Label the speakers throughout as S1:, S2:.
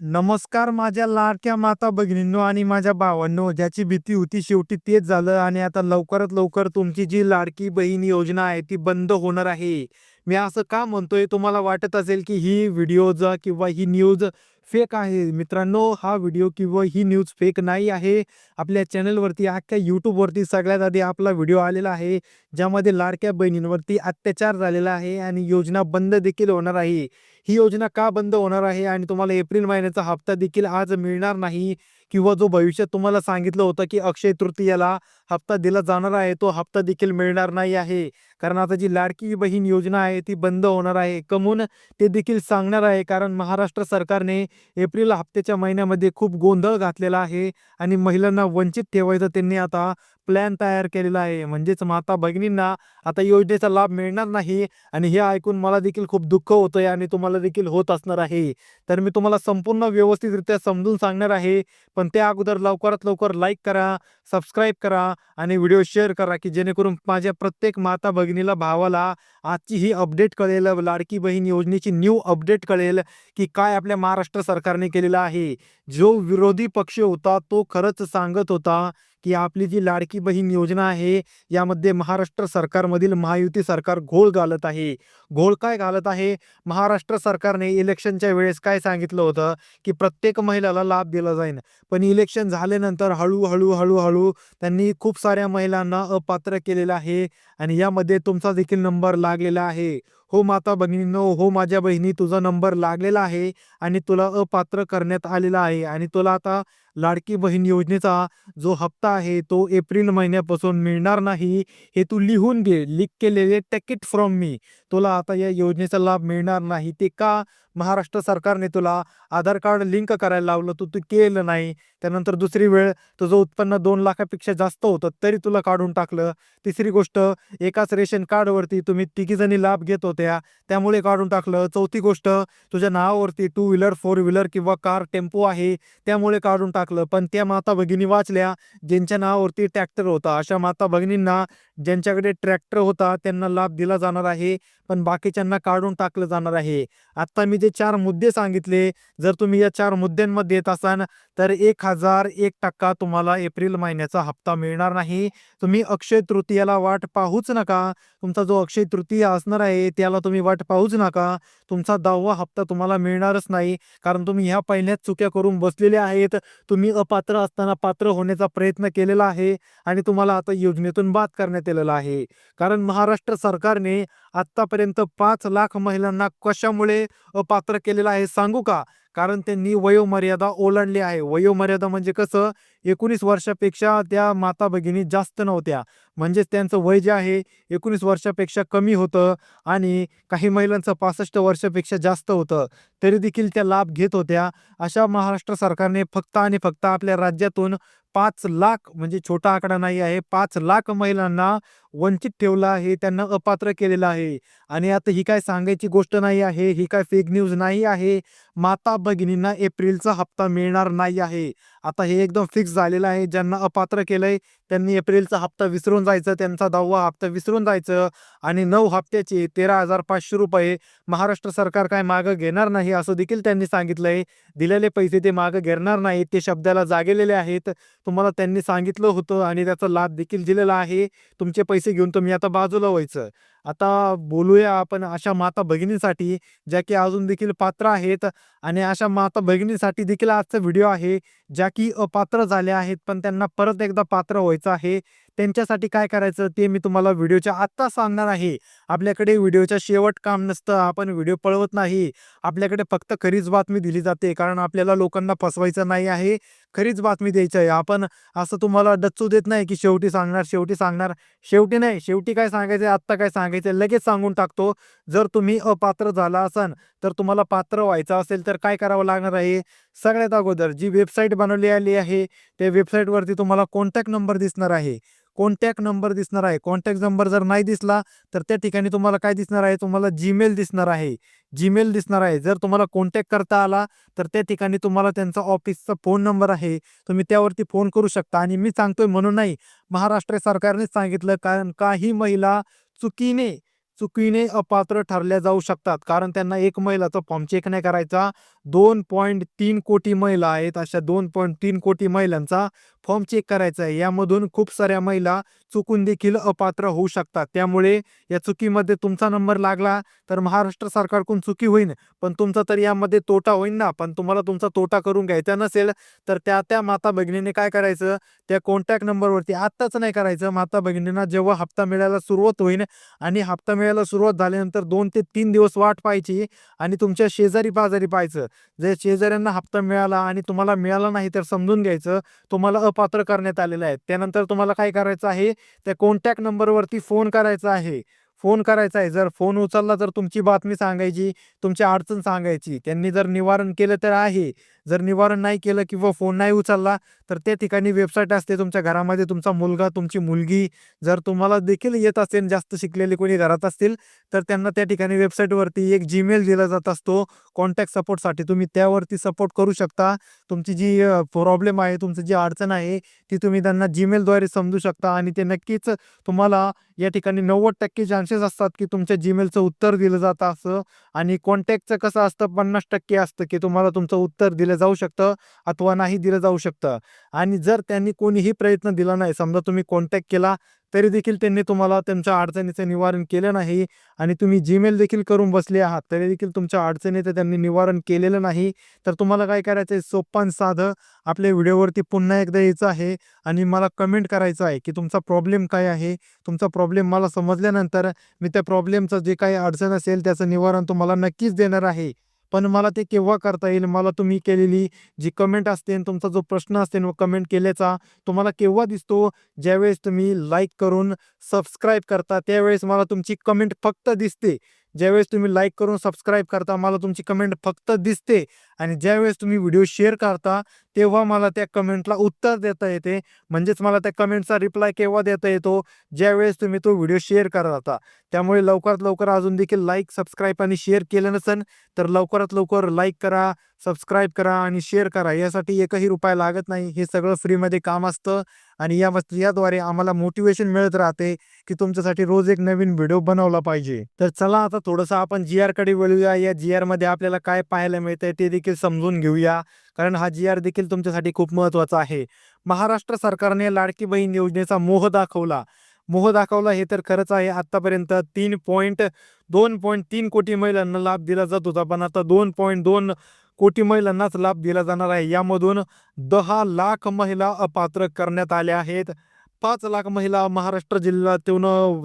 S1: नमस्कार माझ्या लाडक्या माता भगिनींनो आणि माझ्या भावांनो ज्याची भीती होती शेवटी तेच झालं आणि आता लवकरात लवकर तुमची जी लाडकी बहीण योजना आहे ती बंद होणार आहे. मी असं का म्हणतोय तुम्हाला वाटत असेल की ही व्हिडिओज किंवा ही न्यूज फेक आहे. मित्रांनो हा व्हिडिओ किंवा ही न्यूज फेक नाही आहे. आपल्या चॅनलवरती अख्ख्या यूट्यूबवरती सगळ्यात आधी आपला व्हिडिओ आलेला आहे ज्यामध्ये लाडक्या बहिणींवरती अत्याचार झालेला आहे आणि योजना बंद देखील होणार आहे. ही योजना का बंद होणार आहे आणि तुम्हाला एप्रिल महिन्याचा हप्ता देखील आज मिळणार नाही? किंवा जो भविष्यात तुम्हाला सांगितलं होतं की अक्षय तृतीयाला हप्ता दिला जाणार आहे तो हप्ता देखील मिळणार नाही आहे. कारण आता जी लाडकी बहीण योजना आहे ती बंद होणार आहे. कमून ते देखील सांगणार आहे कारण महाराष्ट्र सरकारने एप्रिल हप्त्याच्या महिन्यामध्ये खूप गोंधळ घातलेला आहे आणि महिलांना वंचित ठेवायचं त्यांनी आता प्लॅन तयार केलेला आहे. म्हणजेच माता भगिनींना आता योजनेचा लाभ मिळणार नाही आणि हे ऐकून मला देखील खूप दुःख होतंय आणि तुम्हाला देखील होत असणार आहे. तर मी तुम्हाला संपूर्ण व्यवस्थितरित्या समजून सांगणार आहे. पण त्या अगोदर लवकरात लवकर लाईक करा सबस्क्राईब करा आणि व्हिडिओ शेअर करा की जेणेकरून माझ्या प्रत्येक माता भगिनीला भावाला आजची ही अपडेट कळेल लाडकी बहीण योजनेची न्यू अपडेट कळेल की काय आपल्या महाराष्ट्र सरकारने केलेलं आहे. जो विरोधी पक्ष होता तो खरंच सांगत होता की आपली जी लाडकी बहीण योजना आहे यामध्ये महाराष्ट्र सरकारमधील महायुती सरकार घोळ घालत आहे. घोळ काय घालत आहे? महाराष्ट्र सरकारने इलेक्शनच्या वेळेस काय सांगितलं होतं? की प्रत्येक महिलाला लाभ दिला जाईल पण इलेक्शन झाल्यानंतर हळूहळू हळूहळू त्यांनी खूप साऱ्या महिलांना अपात्र केलेलं आहे आणि यामध्ये तुमचा देखील नंबर लागलेला आहे. हो माता भगिनींनो हो माझ्या बहिणी तुझा नंबर लागलेला आहे आणि तुला अपात्र करण्यात आलेला आहे आणि तुला आता लाडकी बहीण योजनेचा जो हप्ता आहे तो एप्रिल महिन्यापासून मिळणार नाही हे तू लिहून घे. लिक केलेले टेकिट फ्रॉम मी तुला आता या योजनेचा लाभ मिळणार नाही. ते का महाराष्ट्र सरकारने तुला आधार कार्ड लिंक करायला लावलं? तू तू केलं नाही. त्यानंतर दुसरी वेळ तुझं उत्पन्न दोन लाखापेक्षा जास्त होतं तरी तुला काढून टाकलं. तिसरी गोष्ट एकाच रेशन कार्डवरती तुम्ही तिघीजणी लाभ घेत होत्या त्यामुळे काढून टाकलं. चौथी गोष्ट तुझ्या नावावरती टू व्हीलर फोर व्हीलर किंवा कार टेम्पो आहे त्यामुळे काढून टाकलं. पण त्या माता भगिनी वाचल्या. ज्यांच्या नावावरती ट्रॅक्टर होता. अशा माता भगिनींना ज्यांच्याकडे ट्रॅक्टर होता त्यांना लाभ दिला जाणार आहे पण बाकीच्यांना काढून टाकलं जाणार आहे. आत्ता मी जे चार मुद्दे सांगितले जर तुम्ही या चार मुद्द्यांमध्ये येत असाल तर एक हजार एक टक्का तुम्हाला एप्रिल महिन्याचा हप्ता मिळणार नाही. तुम्ही अक्षय तृतीयाला वाट पाहूच नका. तुमचा जो अक्षय तृतीया असणार आहे त्याला तुम्ही वाट पाहूच नका. तुमचा दहावा हप्ता तुम्हाला मिळणारच नाही कारण तुम्ही ह्या पहिल्याच चुक्या करून बसलेले आहेत. तुम्ही अपात्र असताना पात्र होण्याचा प्रयत्न केलेला आहे आणि तुम्हाला आता योजनेतून बाद करण्यात आलेला आहे. कारण महाराष्ट्र सरकारने आतापर्यंत पाच लाख महिलांना कशामुळे अपात्र केलेलं आहे सांगू का? कारण त्यांनी वयोमर्यादा ओलांडली आहे. वयोमर्यादा म्हणजे कसं? एकोणीस वर्षापेक्षा त्या माता भगिनी जास्त नव्हत्या. म्हणजेच त्यांचं वय जे आहे एकोणीस वर्षापेक्षा कमी होतं आणि काही महिलांचं पासष्ट वर्षापेक्षा जास्त होतं. तरी देखील त्या लाभ घेत होत्या. अशा महाराष्ट्र सरकारने फक्त आणि फक्त आपल्या राज्यातून पाच लाख म्हणजे छोटा आकडा नाही आहे पाच लाख महिलांना वंचित ठेवलं आहे त्यांना अपात्र केलेलं आहे. आणि आता ही काय सांगायची गोष्ट नाही आहे ही काय फेक न्यूज नाही आहे. माता भगिनींना एप्रिलचा हप्ता मिळणार नाही आहे. आता हे एकदम फिक्स झालेलं आहे ज्यांना अपात्र केलंय त्यांनी एप्रिलचा हप्ता विसरून जायचं त्यांचा दहावा हप्ता विसरून जायचं. आणि नऊ हप्त्याचे तेरा हजार पाचशे रुपये महाराष्ट्र सरकार काय मागं घेणार नाही असं देखील त्यांनी सांगितलंय. दिलेले पैसे ते मागं घेणार नाहीत ते शब्दाला जागेलेले आहेत. तुम्हाला त्यांनी सांगितलं होतं आणि त्याचा लाभ देखील दिलेला आहे. तुमचे पैसे घेऊन तर मी आता बाजूला व्हायचं. आता बोलूया आपण अशा माता भगिनीसाठी ज्या की अजून देखील पात्र आहेत आणि अशा माता भगिनीसाठी देखील आजचा व्हिडिओ आहे ज्या की अपात्र झाल्या आहेत पण त्यांना परत एकदा पात्र व्हायचं आहे. त्यांच्यासाठी काय करायचं ते मी तुम्हाला व्हिडिओच्या आत्ता सांगणार आहे. आपल्याकडे व्हिडिओच्या शेवट काम नसतं आपण व्हिडिओ पळवत नाही. आपल्याकडे फक्त खरीच बातमी दिली जाते कारण आपल्याला लोकांना फसवायचं नाही आहे. खरीच बातमी द्यायची आहे आपण असं तुम्हाला डच्चू देत नाही की शेवटी सांगणार शेवटी सांगणार. शेवटी नाही शेवटी काय सांगायचं आत्ता काय सांगायचं लगेच सांगून टाकतो. जर तुम्ही अपात्र झाला असाल तर तुम्हाला पात्र व्हायचं असेल तर काय करावं लागणार आहे? सगळ्यात अगोदर जी वेबसाईट बनवली आली आहे त्या वेबसाईटवरती तुम्हाला कॉन्टॅक्ट नंबर दिसणार आहे. कॉन्टॅक्ट नंबर दिसणार आहे. कॉन्टॅक्ट नंबर जर नाही दिसला तर त्या ठिकाणी तुम्हाला काय दिसणार आहे? तुम्हाला जीमेल दिसणार आहे. जीमेल दिसणार आहे. जर तुम्हाला कॉन्टॅक्ट करता आला तर त्या ठिकाणी तुम्हाला त्यांचा ऑफिसचा फोन नंबर आहे. तुम्ही त्यावरती फोन करू शकता. आणि मी सांगतोय म्हणून नाही महाराष्ट्र सरकारनेच सांगितलं कारण काही महिला चुकीने चुकीने अपात्र ठरल्या जाऊ शकतात. कारण त्यांना एक महिलाचा फॉर्म चेक नाही करायचा. दोन पॉईंट तीन कोटी महिला आहेत. अशा दोन पॉईंट तीन कोटी महिलांचा फॉर्म चेक करायचा आहे. यामधून खूप साऱ्या महिला चुकून देखील अपात्र होऊ शकतात. त्यामुळे या चुकीमध्ये तुमचा नंबर लागला तर महाराष्ट्र सरकारकडून चुकी होईन. पण तुमचा तर यामध्ये तोटा होईन ना. पण तुम्हाला तुमचा तोटा करून घ्यायचा नसेल तर त्या त्या माता भगिनीने काय करायचं? त्या कॉन्टॅक्ट नंबरवरती आत्ताच नाही करायचं. माता भगिनींना जेव्हा हप्ता मिळायला सुरुवात होईल आणि हप्ता मिळायला सुरुवात झाल्यानंतर दोन ते तीन दिवस वाट पाहायची आणि तुमच्या शेजारी पाजारी पाहायचं. जर शेजाऱ्यांना हप्ता मिळाला आणि तुम्हाला मिळाला नाही तर समजून घ्यायचं. तुम्हाला अपात्र करण्यात आलेलं आहे. त्यानंतर तुम्हाला काय करायचं आहे? त्या कॉन्टॅक्ट नंबरवरती फोन करायचा आहे. फोन करायचा आहे. जर फोन उचलला तर तुमची बातमी सांगायची तुमची अडचण सांगायची. त्यांनी जर निवारण केलं तर आहे. जर निवारण नाही केलं किंवा फोन नाही उचलला तर त्या ठिकाणी वेबसाईट असते तुमच्या घरामध्ये तुमचा मुलगा तुमची मुलगी जर तुम्हाला देखील येत असेल जास्त शिकलेले कोणी घरात असतील तर त्यांना त्या ठिकाणी वेबसाईटवरती एक जीमेल दिला जात असतो. कॉन्टॅक्ट सपोर्टसाठी तुम्ही त्यावरती सपोर्ट करू शकता. तुमची जी प्रॉब्लेम आहे तुमची जी अडचण आहे ती तुम्ही त्यांना जीमेलद्वारे समजू शकता आणि ते नक्कीच तुम्हाला या ठिकाणी नव्वद टक्के चान्सेस असतात की तुमच्या जीमेलचं उत्तर दिलं जातं असं. आणि कॉन्टॅक्टचं कसं असतं? पन्नास टक्के असतं की तुम्हाला तुमचं उत्तर दिलं जाऊ शकतं अथवा नाही दिलं जाऊ शकतं. आणि जर त्यांनी कोणीही प्रयत्न दिला नाही समजा तुम्ही कॉन्टॅक्ट केला तरी देखील त्यांनी तुम्हाला त्यांच्या अडचणीचं निवारण केलं नाही आणि तुम्ही जीमेल देखील करून बसले आहात तरी देखील तुमच्या अडचणीचं त्यांनी निवारण केलेलं नाही तर तुम्हाला काय करायचं आहे? सोपान साधं आपल्या व्हिडिओवरती पुन्हा एकदा यायचं आहे आणि मला कमेंट करायचं आहे की तुमचा प्रॉब्लेम काय आहे? तुमचा प्रॉब्लेम मला समजल्यानंतर मी त्या प्रॉब्लेमचं जे काही अडचण असेल त्याचं निवारण तुम्हाला नक्कीच देणार आहे. पण मला ते केव्हा करता येईल? मला तुम्ही केलेली जी कमेंट असते आणि तुमचा जो प्रश्न असते व कमेंट केल्याचा तुम्हाला केव्हा दिसतो? ज्यावेळेस तुम्ही लाईक करून सबस्क्राईब करता त्यावेळेस मला तुमची कमेंट फक्त दिसते. ज्यावेळेस तुम्ही लाईक करून सबस्क्राईब करता मला तुमची कमेंट फक्त दिसते. आणि ज्यावेळेस तुम्ही व्हिडिओ शेअर करता तेव्हा मला त्या कमेंटला उत्तर देता येते. म्हणजेच मला त्या कमेंटचा रिप्लाय केव्हा देता येतो? ज्यावेळेस तुम्ही तो व्हिडिओ शेअर करता त्यामुळे लवकरात लवकर अजून देखील लाईक सबस्क्राईब आणि शेअर केलं नसेल तर लवकरात लवकर लाईक करा सबस्क्राईब करा आणि शेअर करा. यासाठी एकही रुपया लागत नाही. हे सगळं फ्रीमध्ये काम असतं आणि या याद्वारे आम्हाला मोटिवेशन मिळत राहते की तुमच्यासाठी रोज एक नवीन व्हिडिओ बनवला पाहिजे. तर चला आता थोडंसं आपण जी आरकडे वळूया. या जी आरमध्ये आपल्याला काय पाहायला मिळतंय ते देखील समजून घेऊया. कारण हा जी आर देखील तुमच्यासाठी खूप महत्त्वाचा आहे. महाराष्ट्र सरकारने लाडकी बहीण योजनेचा मोह दाखवला. मोह दाखवला हे तर खरंच आहे. आतापर्यंत तीन पॉईंट दोन पॉईंट तीन कोटी महिलांना लाभ दिला जात. होता पण आता दोन पॉईंट दोन कोटी महिलांनाच लाभ दिला जाणार आहे. यामधून दहा लाख महिला अपात्र करण्यात आल्या आहेत. पाच लाख महिला महाराष्ट्र जिल्ह्यातून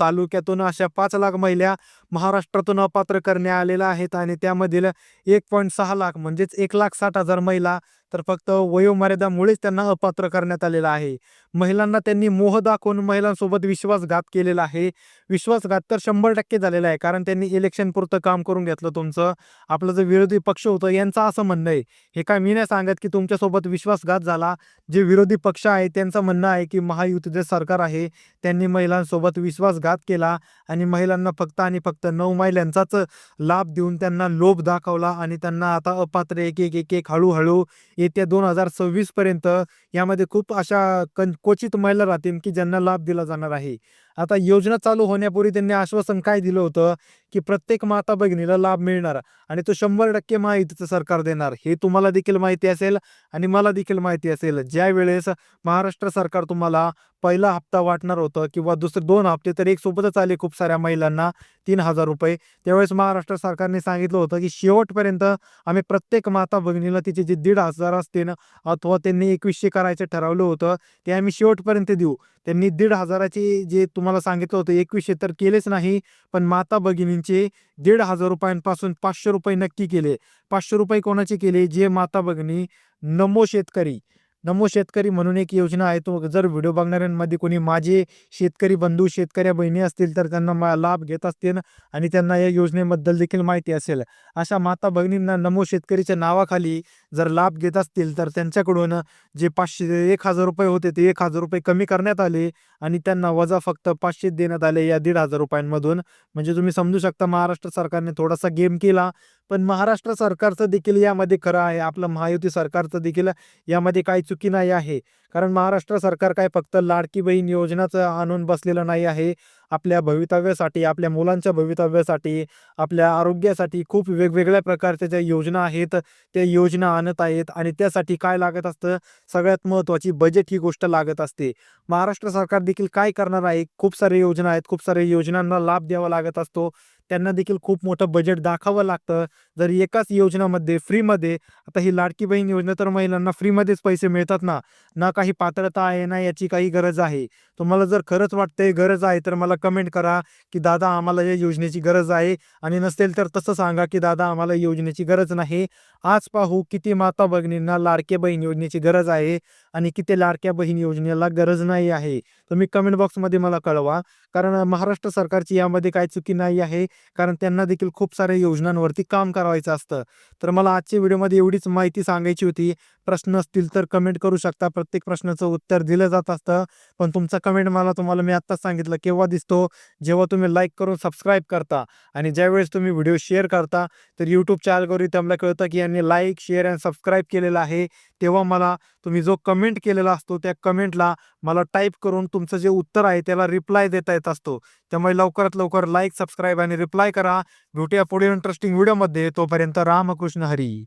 S1: तालुक्यातून अशा पाच लाख महिला महाराष्ट्रातून अपात्र करण्यात आलेल्या आहेत आणि त्यामधील एक पॉईंट सहा लाख म्हणजेच एक लाख साठ हजार महिला तर फक्त वयोमर्यादामुळेच त्यांना अपात्र करण्यात आलेलं आहे. महिलांना त्यांनी मोह दाखवून महिलांसोबत विश्वासघात केलेला आहे. विश्वासघात तर शंभर टक्के झालेला आहे कारण त्यांनी इलेक्शन पुरतं काम करून घेतलं तुमचं. आपलं जे विरोधी पक्ष होतं यांचं असं म्हणणं आहे. हे काय मी नाही सांगत की तुमच्यासोबत विश्वासघात झाला. जे विरोधी पक्ष आहे त्यांचं म्हणणं आहे की महायुतीचे सरकार आहे त्यांनी महिलांसोबत विश्वासघात केला आणि महिलांना फक्त आणि फक्त नऊ महिलांचाच लाभ देऊन त्यांना लोभ दाखवला आणि त्यांना आता अपात्र एक एक एक एक हळूहळू येत्या दोन हजार सव्वीस पर्यंत यामध्ये खूप अशा कन क्वचित महिला राहतील की ज्यांना लाभ दिला जाणार आहे. आता योजना चालू होण्यापूर्वी त्यांनी आश्वासन काय दिलं होतं? की प्रत्येक माता भगिनीला लाभ मिळणार आणि तो शंभर टक्के माहितीचं सरकार देणार. हे तुम्हाला देखील माहिती असेल आणि मला देखील माहिती असेल. ज्या वेळेस महाराष्ट्र सरकार तुम्हाला पहिला हप्ता वाटणार होतं किंवा दुसरे दोन हप्ते तर एक सोबतच आले खूप साऱ्या महिलांना तीन हजार रुपये. त्यावेळेस महाराष्ट्र सरकारने सांगितलं होतं की शेवटपर्यंत आम्ही प्रत्येक माता भगिनीला तिचे जे दीड हजार असतील अथवा त्यांनी एकवीसशे करायचं ठरवलं होतं ते आम्ही शेवटपर्यंत देऊ. त्यांनी दीड हजाराचे जे तुम्हाला सांगितलं होतं एकवीसशे तर केलेच नाही पण माता भगिनींचे दीड हजार रुपयांपासून पाचशे रुपये नक्की केले. पाचशे रुपये कोणाचे केले? जे माता भगिनी नमो शेतकरी नमो शेतकरी म्हणून एक योजना आहे. तो जर व्हिडिओ बघणाऱ्यांमध्ये कोणी माझे शेतकरी बंधू शेतकऱ्या बहिणी असतील तर त्यांना मा- लाभ घेत असतील आणि त्यांना या योजनेबद्दल देखील माहिती असेल. अशा माता भगिनींना नमो शेतकरीच्या नावाखाली जर लाभ घेत असतील तर त्यांच्याकडून जे पाचशे एक हजार रुपये होते ते एक हजार रुपये कमी करण्यात आले आणि त्यांना वजा फक्त पाचशे देण्यात आले या दीड हजार रुपयांमधून. म्हणजे तुम्ही समजू शकता महाराष्ट्र सरकारने थोडासा गेम केला पण महाराष्ट्र सरकारचं देखील यामध्ये खरं आहे. आपलं महायुती सरकारचं देखील यामध्ये काही चुकी नाही आहे. कारण महाराष्ट्र सरकार काय फक्त लाडकी बहीण योजनाच आणून बसलेलं नाही आहे. आपल्या भवितव्यासाठी आपल्या मुलांच्या भवितव्यासाठी आपल्या आरोग्यासाठी खूप वेगवेगळ्या प्रकारच्या ज्या योजना आहेत त्या योजना आणत आहेत आणि त्यासाठी काय लागत असतं? सगळ्यात महत्त्वाची बजेट ही गोष्ट लागत असते. महाराष्ट्र सरकार देखील काय करणार आहे? खूप साऱ्या योजना आहेत. खूप साऱ्या योजनांना लाभ द्यावा लागत असतो. त्यांना देखील खूप मोठं बजेट दाखावं लागतं. जर एकाच योजनामध्ये फ्रीमध्ये आता ही लाडकी बहीण योजना तर महिलांना फ्रीमध्येच पैसे मिळतात ना? ना काही पात्रता आहे ना याची काही गरज आहे. तुम्हाला जर खरंच वाटतंय गरज आहे तर मला कमेंट करा की दादा आम्हाला या योजनेची गरज आहे. आणि नसेल तर तसं सांगा की दादा आम्हाला योजनेची गरज नाही. आज पाहू किती माता भगिनींना लाडक्या बहीण योजनेची गरज आहे आणि किती लाडक्या बहीण योजनेला गरज नाही आहे. तुम्ही कमेंट बॉक्समध्ये मला कळवा. कारण महाराष्ट्र सरकारची यामध्ये काय चुकी नाही आहे. कारण त्यांना देखील खूप साऱ्या योजनांवरती काम करायचं असतं. तर मला आजच्या व्हिडिओमध्ये एवढीच माहिती सांगायची होती. प्रश्न असतील तर कमेंट करू शकता. प्रत्येक प्रश्नाचं उत्तर दिलं जात असतं. पण तुमचा कमेंट मला तुम्हाला मी आत्ताच सांगितलं केव्हा दिसतो. जेव्हा तुम्ही लाईक करून सबस्क्राईब करता आणि ज्यावेळेस तुम्ही व्हिडिओ शेअर करता तर यूट्यूब चॅनलवरती त्यांना कळतं की यांनी लाईक शेअर अँड सबस्क्राईब केलेलं आहे. तेव्हा मला तुम्ही जो कमेंट केलेला असतो त्या कमेंटला मला टाईप करून तुमचं जे उत्तर आहे त्याला रिप्लाय देता येत असतो. त्यामुळे लवकरात लवकर लाईक सबस्क्राईब आणि रिप्लाय करा. भेटूया पुढे इंटरेस्टिंग व्हिडिओमध्ये तोपर्यंत रामकृष्ण हरी.